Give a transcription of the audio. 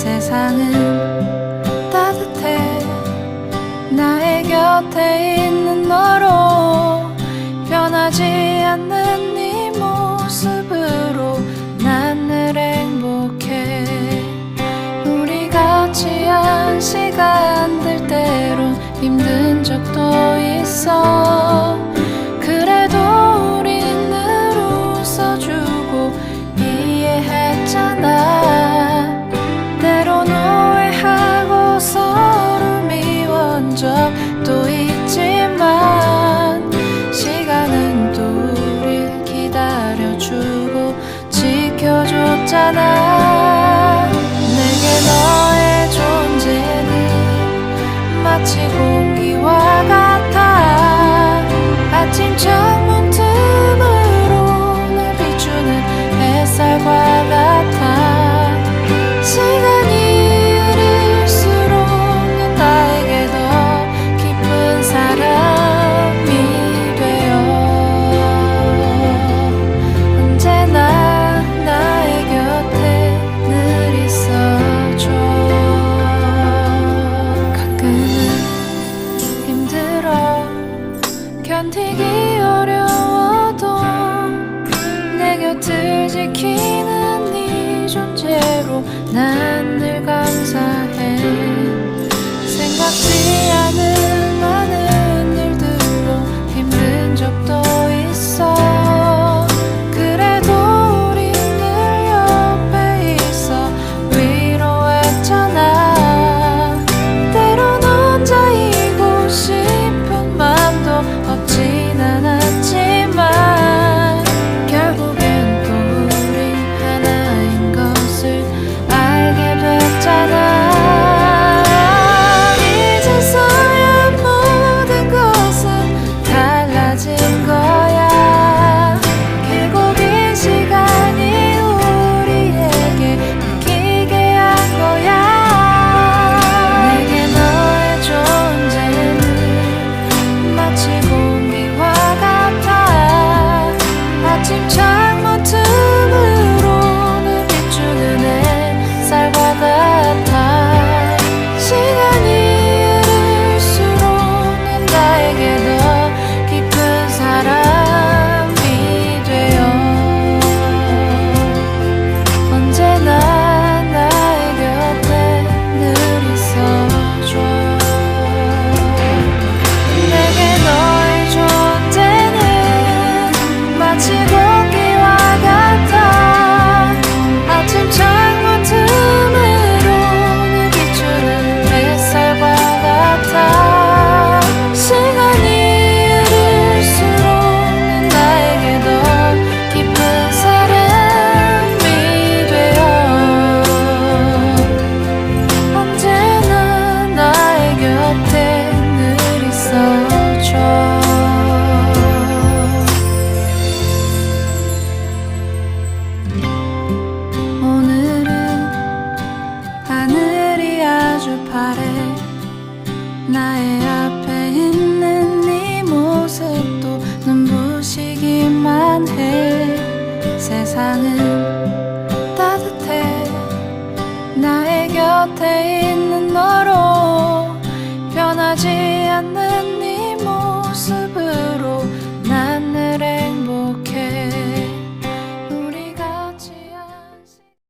세상은 따뜻해. 나의 곁에 있는 너로 변하지 않는 네 모습으로 나늘 행복해. 우리 같이 한 시간 들 때론 힘든 적도 있어. 없잖아. 내게 너의 존재는 마치 공기와 같아. 아침 창문 틈으로 날 비추는 햇살과 견디기 어려워도 내 곁을 지키는 네 존재로 난 늘 감사해. 생각지 않은